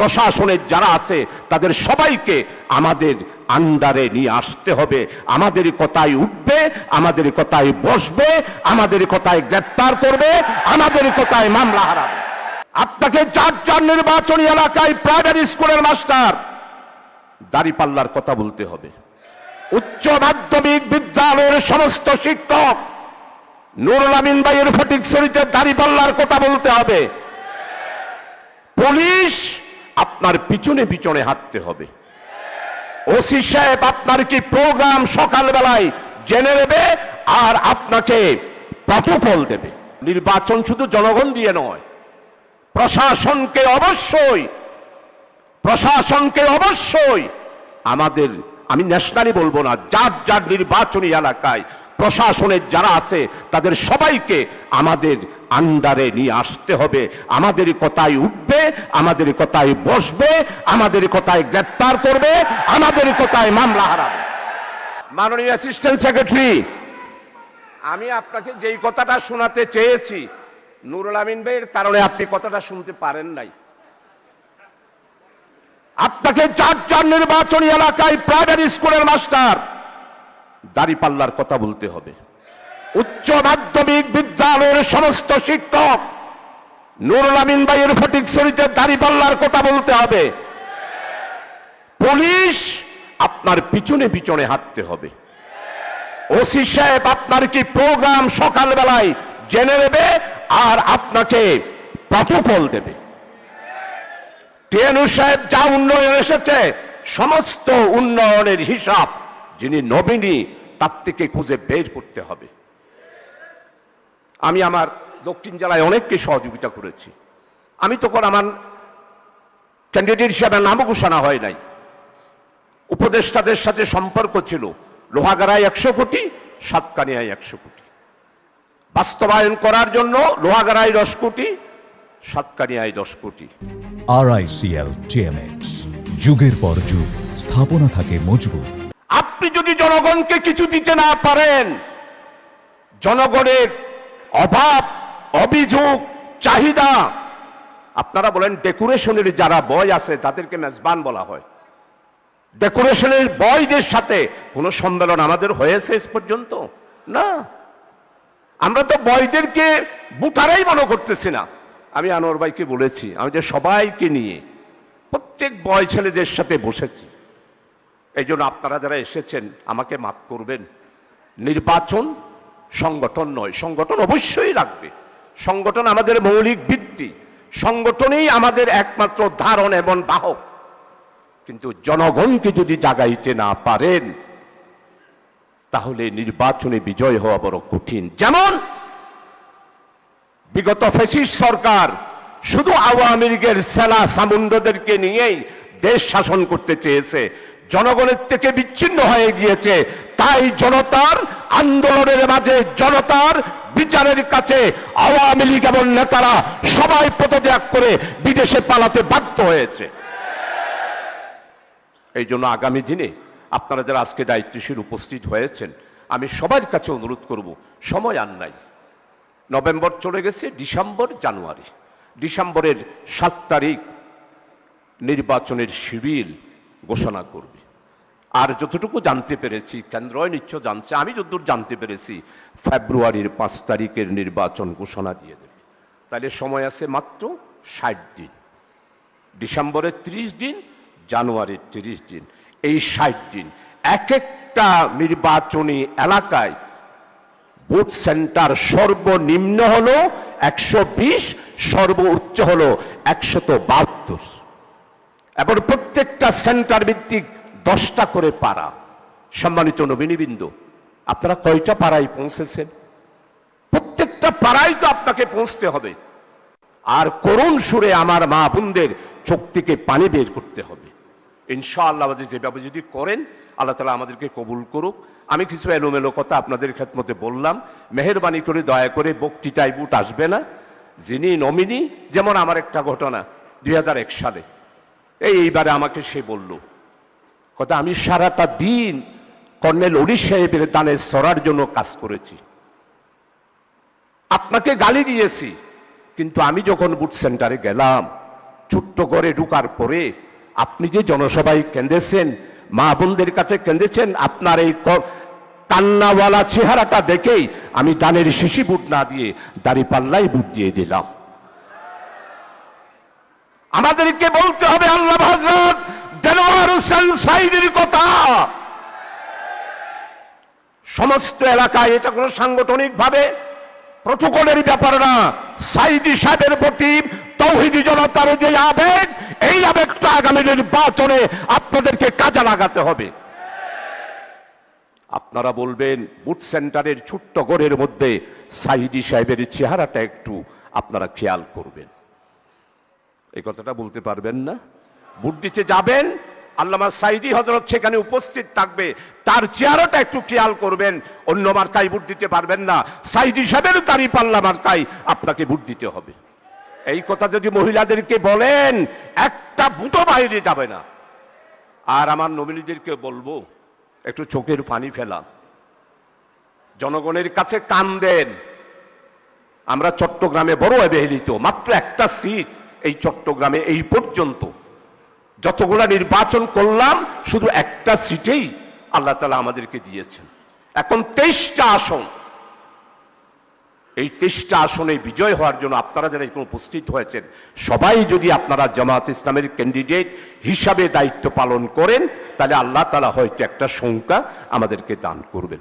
প্রশাসনের যারা আছে, তাদের সবাইকে আমাদের আন্ডারে নিয়ে আসতে হবে। আমাদের কথায় উঠবে, আমাদের কথায় বসবে, আমাদের কথায় গ্রেপ্তার করবে, আমাদের কথায় মামলা হারাবে। আপনাকে যার যার নির্বাচনী এলাকায় প্রাইমারি স্কুলের মাস্টার দাড়িপাল্লার কথা বলতে হবে। উচ্চ মাধ্যমিক বিদ্যালয়ের সমস্ত শিক্ষক, নুরুল আমিন ভাইয়ের ফটিক শরীফের দাড়িপাল্লার কথা বলতে হবে। পুলিশ আপনার পিছনে পিছনে হাঁটতে হবে। ওসি সাহেব, আপনার কি প্রোগ্রাম সকালবেলায় জেনে নেবে আর আপনাকে প্রটোকল দেবে? নির্বাচন শুধু জনগণ দিয়ে নয়, প্রশাসনকে অবশ্যই প্রশাসনকে অবশ্যই আমাদের, আমি ন্যাশনালি বলব না, যার যার নির্বাচনী এলাকায় প্রশাসনের যারা আছে, তাদের সবাইকে আমাদের আন্ডারে নিয়ে আসতে হবে। আমাদের কথায় উঠবে, আমাদের কথায় বসবে, আমাদের কথায় গ্রেপ্তার করবে, আমাদের কথায় মামলা হারাবে। মাননীয় অ্যাসিস্ট্যান্ট সেক্রেটারি আমি আপনাকে যেই কথাটা শোনাতে চেয়েছি, নুরুল আমিন ভাইয়ের কারণে আপনি কথাটা শুনতে পারেন নাই। আপনাকে যার যার নির্বাচনী এলাকায় প্রাইমারি স্কুলের মাস্টার দাড়িপাল্লার কথা বলতে হবে। উচ্চ মাধ্যমিক বিদ্যালয়ের সমস্ত শিক্ষক নুরুল আমিন ভাইয়ের ফটিক শরীফের দাড়িপাল্লার কথা বলতে হবে। পুলিশ আপনার পিছনে পিছনে হাঁটতে হবে। ওসি সাহেব, আপনার কি প্রোগ্রাম সকালবেলায় জেনে নেবে আর আপনাকে প্রটোকল দেবে? টিএনু সাহেব যা উন্নয়ন এসেছে, সমস্ত উন্নয়নের হিসাব যিনি নবীনী থেকে খুঁজে বের করতে হবে। আমি আমার দক্ষিণ জেলায় অনেককে সহযোগিতা করেছি। আমি তখন আমার ক্যান্ডিডেট হিসাবে নামও ঘোষণা হয় নাই। উপদেষ্টাদের সাথে সম্পর্ক ছিল। লোহাগাড়ায় একশো কোটি, সাতকানিয়ায় একশো কোটি। বাস্তবায়ন করার জন্য লোহাগাড়ায় দশ কোটি, সাতকানিয়ায় দশ কোটি। আরআইসিএল টিএমএক্স যুগের পর যুগ, স্থাপনা থাকে মজবুত। জনগণকে কিছু দিতে না পারেন। জনগণের অভাব, অভিযোগ, চাহিদা, আপনারা বলেন ডেকোরেশনের যারা বয় আছে তাদেরকে মেজবান বলা হয়। ডেকোরেশনের বয়দের সাথে কোনো সম্মেলন আমাদের হয়েছে এস পর্যন্ত? না। আমরা তো বয়দেরকে বুটারাই মনে করতেছি না। আমি আনোয়ার ভাইকে বলেছি, আমি যে সবাইকে নিয়ে প্রত্যেক বয় ছেলেদের সাথে বসেছি। এই জন্য আপনারা যারা এসেছেন, আমাকে মাফ করবেন। নির্বাচন সংগঠন নয়, সংগঠন অবশ্যই লাগবে। সংগঠন আমাদের মৌলিক ভিত্তি। সংগঠনেই আমাদের একমাত্র ধারণ এবং বাহক। কিন্তু জনগণকে যদি জাগাইতে না পারেন, তাহলে নির্বাচনে বিজয় হওয়া বড় কঠিন। যেমন বিগত ফেসিস সরকার শুধু আওয়ামী লীগের সেলা সামুন্ডদেরকে নিয়েই দেশ শাসন করতে চেয়েছে। জনগণের থেকে বিচ্ছিন্ন হয়ে গিয়েছে। তাই জনতার আন্দোলনের মাঝে জনতার বিচারের কাছে আওয়ামী লীগ এবং নেতারা সবাই পদত্যাগ করে বিদেশে পালাতে বাধ্য হয়েছে। এই জন্য আগামী দিনে আপনারা যারা আজকে দায়িত্বশীল উপস্থিত হয়েছেন, আমি সবার কাছে অনুরোধ করব, সময় আর নাই। নভেম্বর চলে গেছে, ডিসেম্বর জানুয়ারি। ডিসেম্বরের সাত তারিখ নির্বাচনের শিবির ঘোষণা করবে। আর যতটুকু জানতে পেরেছি কেন্দ্রয় নিশ্চয় জানছে, আমি যতদূর জানতে পেরেছি, ফেব্রুয়ারির পাঁচ তারিখের নির্বাচন ঘোষণা দিয়ে দেবে। তাহলে সময় আছে মাত্র ষাট দিন। ডিসেম্বরের ত্রিশ দিন, জানুয়ারির তিরিশ দিন। এই ষাট দিন এক একটা নির্বাচনী এলাকায় বুথ সেন্টার সর্বনিম্ন হলো একশো বিশ, সর্বোচ্চ হলো একশত বাহাত্তর। এবং প্রত্যেকটা সেন্টার ভিত্তিক দশটা করে পাড়া। সম্মানিত নবীনবৃন্দ, আপনারা কয়টা পাড়ায় পৌঁছেছেন? প্রত্যেকটা পাড়ায় তো আপনাকে পৌঁছতে হবে। আর করুণ সুরে আমার মা বোনদের চোখ থেকে পানি বের করতে হবে। ইনশাআল্লাহ যেভাবে যদি করেন, আল্লাহ তালা আমাদেরকে কবুল করুক। আমি কিছু এলোমেলো কথা আপনাদের খেদমতে বললাম। মেহরবানি করে, দয়া করে বক্তৃতায় বুট আসবে না। যিনি নমিনি, যেমন আমার একটা ঘটনা, দুই হাজার এক সালে। এই এইবারে আমাকে সে বলল কথা, আমি সারাটা দিন কর্নেল অলি সাহেবের দানের সরার জন্য কাজ করেছি। আপনাকে গালি দিয়েছি, কিন্তু আমি যখন বুট সেন্টারে গেলাম, ছোট্ট করে ঢুকার পরে আপনি যে জনসভায় কেঁদেছেন, মা বোনদের কাছে কেঁদেছেন, আপনার এই কান্নাওয়ালা চেহারাটা দেখেই আমি দানের শিশি বুট না দিয়ে দাড়ি পাল্লাই বুট দিয়ে দিলাম। আমাদেরকে বলতে হবে, আল্লাহ দেলোয়ার হোসেন সাইদের কথা। সমস্ত এলাকায় এটা কোনো সাংগঠনিক ভাবে প্রটোকলের ব্যাপার না। সাইদি সাহেবের প্রতি তৌহিদি জনতার যে আবেগ, এই আবেগটা আগামী নির্বাচনে আপনাদেরকে কাজে লাগাতে হবে। আপনারা বলবেন, বুথ সেন্টারের ছোট্ট গড়ের মধ্যে সাইদি সাহেবের চেহারাটা একটু আপনারা খেয়াল করবেন। এই কথাটা বলতে পারবেন না। ভোট দিতে যাবেন, আল্লামা সাইদি হজরত সেখানে উপস্থিত থাকবে, তার চেহারাটা একটু খেয়াল করবেন, অন্য মার্কায় ভোট দিতে পারবেন না। সাইদি সাহেবের দাঁড়ি পাল্লা মার্কায় আপনাকে ভোট দিতে হবে। এই কথা যদি মহিলাদেরকে বলেন, একটা বুটো বাইরে যাবে না। আর আমার নমিনীদেরকে বলব, একটু চোখের পানি ফেলা জনগণের কাছে কান দেন। আমরা চট্টগ্রামে বড় অবহেলিত, মাত্র একটা সিট এই চট্টগ্রামে এই পর্যন্ত। যতগুলা নির্বাচন করলাম, শুধু একটা সিটেই আল্লাহ তালা আমাদেরকে দিয়েছেন। এখন তেইশটা আসন। এই তেইশটা আসনে বিজয় হওয়ার জন্য আপনারা যারা এখানে উপস্থিত হয়েছেন, সবাই যদি আপনারা জামাত ইসলামের ক্যান্ডিডেট হিসাবে দায়িত্ব পালন করেন, তাহলে আল্লাহ তালা হয়তো একটা সংখ্যা আমাদেরকে দান করবেন।